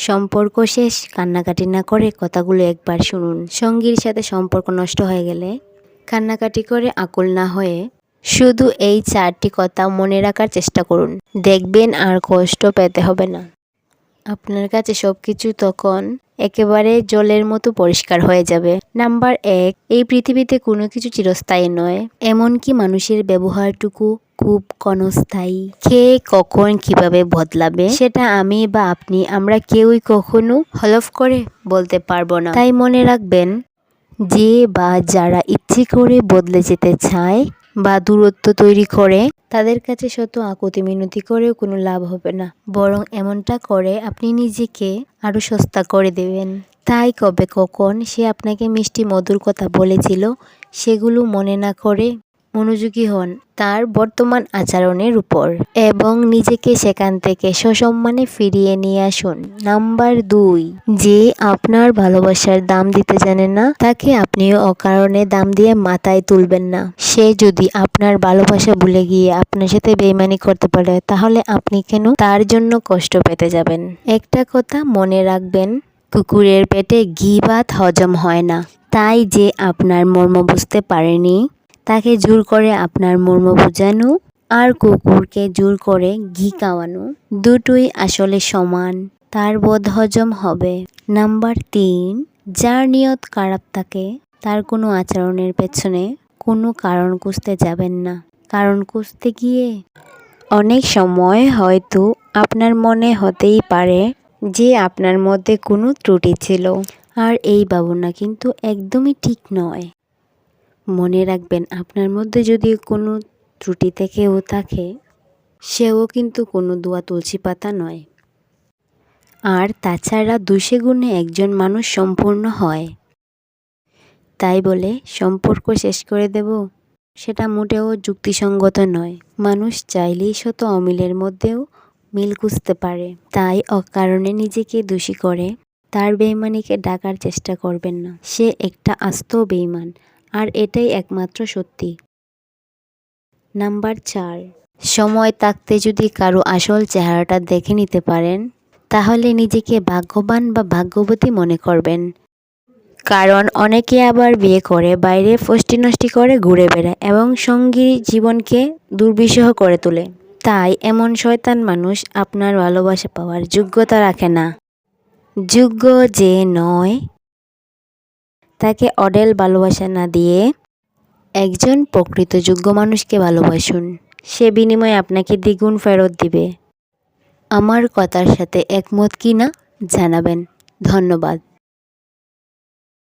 সম্পর্ক শেষ, কান্নাকাটি না করে কথাগুলো একবার শুনুন। সঙ্গীর সাথে সম্পর্ক নষ্ট হয়ে গেলে কান্নাকাটি করে আকুল না হয়ে শুধু এই চারটি কথা মনে রাখার চেষ্টা করুন। দেখবেন আর কষ্ট পেতে হবে না। আপনার কাছে সব কিছু তখন একেবারে জলের মতো পরিষ্কার হয়ে যাবে। নাম্বার এক, এই পৃথিবীতে কোনো কিছু চিরস্থায়ী নয়। এমনকি মানুষের ব্যবহারটুকু খুব ক্ষণস্থায়ী। কে কখন কীভাবে বদলাবে, সেটা আমি বা আপনি, আমরা কেউই কখনো হলফ করে বলতে পারব না। তাই মনে রাখবেন, যে বা যারা ইচ্ছে করে বদলে যেতে চায় বা দূরত্ব তৈরি করে, তাদের কাছে শত আকুতি মিনতি করেও কোনো লাভ হবে না। বরং এমনটা করে আপনি নিজেকে আরও সস্তা করে দেবেন। তাই কবে কখন সে আপনাকে মিষ্টি মধুর কথা বলেছিল, সেগুলো মনে না করে মনোযোগী হন তার বর্তমান আচরণের উপর এবং নিজেকে সেখান থেকে সসম্মানে ফিরিয়ে নিয়ে আসুন। নাম্বার দুই, যে আপনার ভালোবাসার দাম দিতে জানে না, তাকে আপনিও অকারণে দাম দিয়ে মাথায় তুলবেন না। সে যদি আপনার ভালোবাসা ভুলে গিয়ে আপনার সাথে বেইমানি করতে পারে, তাহলে আপনি কেন তার জন্য কষ্ট পেতে যাবেন? একটা কথা মনে রাখবেন, কুকুরের পেটে ঘি ভাত হজম হয় না। তাই যে আপনার মর্ম বুঝতে পারেনি তাকে জোর করে আপনার মর্ম বোঝানো আর কুকুরকে জোর করে ঘি খাওয়ানো দুটোই আসলে সমান। তার বোধ হজম হবে। নাম্বার তিন, যার নিয়ত খারাপ থাকে, তার কোনো আচরণের পেছনে কোনো কারণ খুঁজতে যাবেন না। কারণ খুঁজতে গিয়ে অনেক সময় হয়তো আপনার মনে হতেই পারে যে আপনার মধ্যে কোনো ত্রুটি ছিল। আর এই ভাবনা কিন্তু একদমই ঠিক নয়। মনে রাখবেন, আপনার মধ্যে যদি কোনো ত্রুটি থেকেও থাকে, সেও কিন্তু কোনো দোয়া তুলসী পাতা নয়। আর তাছাড়া দুষে গুণে একজন মানুষ সম্পূর্ণ হয়। তাই বলে সম্পর্ক শেষ করে দেব, সেটা মোটেও যুক্তিসঙ্গত নয়। মানুষ চাইলেই শত অমিলের মধ্যেও মিল খুঁজতে পারে। তাই অকারণে নিজেকে দোষী করে, তার বেইমানিকে ডাকার চেষ্টা করবেন না। সে একটা আস্ত বেইমান। আর এটাই একমাত্র সত্যি। নাম্বার চার। সময় থাকতে যদি কারও আসল চেহারাটা দেখে নিতে পারেন, তাহলে নিজেকে ভাগ্যবান বা ভাগ্যবতী মনে করবেন। কারণ অনেকে আবার বিয়ে করে, বাইরে ফষ্টি নষ্টি করে, ঘুরে বেড়ায় এবং সঙ্গী জীবনকে দুর্বিষহ করে তোলে। তাই এমন শয়তান মানুষ আপনার ভালোবাসা পাওয়ার যোগ্যতা রাখে না। যোগ্য যে নয় তাকে অডেল ভালোবাসা না দিয়ে একজন প্রকৃত যোগ্য মানুষকে ভালোবাসুন। সে বিনিময়ে আপনাকে দ্বিগুণ ফেরত দিবে। আমার কথার সাথে একমত কি না জানাবেন। ধন্যবাদ।